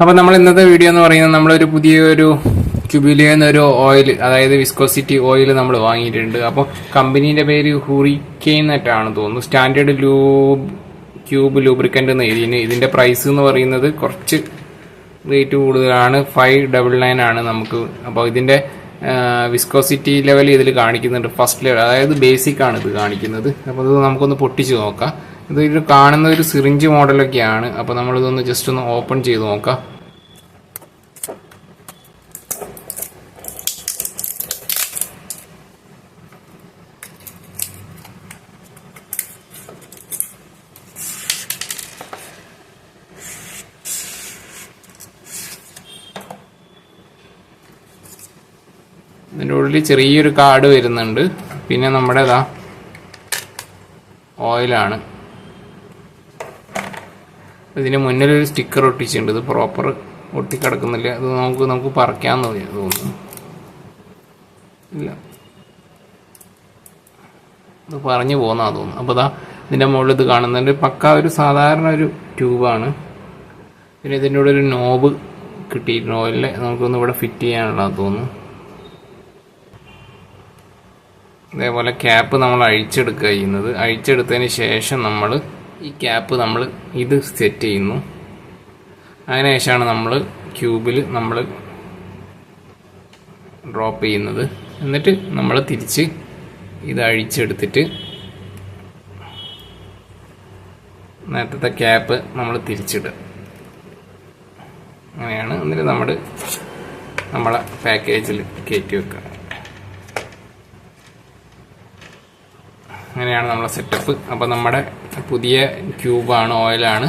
അപ്പോൾ നമ്മൾ ഇന്നത്തെ വീഡിയോ എന്ന് പറയുന്നത് നമ്മളൊരു പുതിയൊരു ക്യുബിലിയ എന്നൊരു ഓയിൽ അതായത് വിസ്കോസിറ്റി ഓയിൽ നമ്മൾ വാങ്ങിയിട്ടുണ്ട്. അപ്പോൾ കമ്പനീന്റെ പേര് ഹുറിക്കെയിൻ എന്നിട്ടാണ് തോന്നുന്നു. സ്റ്റാൻഡേർഡ് ലൂബ് ക്യൂബ് ലൂബ്രിക്കന്റ് എന്ന് എഴുതിന് ഇതിന്റെ പ്രൈസ് എന്ന് പറയുന്നത് കുറച്ച് റേറ്റ് കൂടുതലാണ്. ഫൈവ് ഡബിൾ നയൻ ആണ് നമുക്ക്. അപ്പോൾ ഇതിന്റെ വിസ്കോസിറ്റി ലെവൽ ഇതിൽ കാണിക്കുന്നുണ്ട്. ഫസ്റ്റ് ലെവൽ അതായത് ബേസിക് ആണ് ഇത് കാണിക്കുന്നത്. അപ്പോൾ ഇത് നമുക്കൊന്ന് പൊട്ടിച്ച് നോക്കാം. ഇത് ഇതിൽ കാണുന്ന ഒരു സിറിഞ്ച് മോഡലൊക്കെയാണ്. അപ്പോൾ നമ്മളിതൊന്ന് ജസ്റ്റ് ഒന്ന് ഓപ്പൺ ചെയ്ത് നോക്കാം. ഇതിന്റെ ഉള്ളിൽ ചെറിയൊരു കാർഡ് വരുന്നുണ്ട്. പിന്നെ നമ്മുടെ ഇതാ ഓയിലാണ്. ഇതിന് മുന്നിൽ ഒരു സ്റ്റിക്കർ ഒട്ടിച്ചിട്ടുണ്ട്. ഇത് പ്രോപ്പർ ഒട്ടിക്കിടക്കുന്നില്ല. അത് നമുക്ക് നമുക്ക് പറിക്കാമെന്ന് തോന്നുന്നു. ഇല്ല. ഇത് പറഞ്ഞു പോകുന്നതാ തോന്നുന്നു. അപ്പോൾ ഇതാ ഇതിന്റെ മുകളിൽ ഇത് കാണുന്നുണ്ട്. പക്ക ഒരു സാധാരണ ഒരു ട്യൂബാണ്. പിന്നെ ഇതിന്റെ കൂടെ ഒരു നോബ് കിട്ടിയിട്ടുണ്ട് ഓയിലെ നമുക്കൊന്ന് ഇവിടെ ഫിറ്റ് ചെയ്യാനുള്ള തോന്നുന്നു. അതേപോലെ ക്യാപ്പ് നമ്മൾ അഴിച്ചെടുക്കുക ചെയ്യുന്നത്. അഴിച്ചെടുത്തതിന് ശേഷം നമ്മൾ ഈ ക്യാപ്പ് നമ്മൾ ഇത് സെറ്റ് ചെയ്യുന്നു. അതിനുശേഷമാണ് നമ്മൾ ക്യൂബിൽ നമ്മൾ ഡ്രോപ്പ് ചെയ്യുന്നത്. എന്നിട്ട് നമ്മൾ തിരിച്ച് ഇത് അഴിച്ചെടുത്തിട്ട് നേരത്തെ ക്യാപ്പ് നമ്മൾ തിരിച്ചിടുക. അങ്ങനെയാണ്. എന്നിട്ട് നമ്മൾ നമ്മളെ പാക്കേജിൽ കയറ്റി വെക്കുക. അങ്ങനെയാണ് നമ്മളെ സെറ്റപ്പ് അപ്പോൾ നമ്മുടെ പുതിയ ക്യൂബാണ് ഓയിലാണ്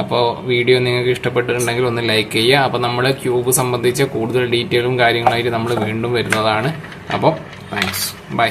അപ്പോൾ വീഡിയോ നിങ്ങൾക്ക് ഇഷ്ടപ്പെട്ടിട്ടുണ്ടെങ്കിൽ ഒന്ന് ലൈക്ക് ചെയ്യുക. അപ്പോൾ നമ്മൾ ക്യൂബ് സംബന്ധിച്ച കൂടുതൽ ഡീറ്റെയിലും കാര്യങ്ങളായിട്ട് നമ്മൾ വീണ്ടും വരുന്നതാണ്. അപ്പോൾ താങ്ക്സ് ബൈ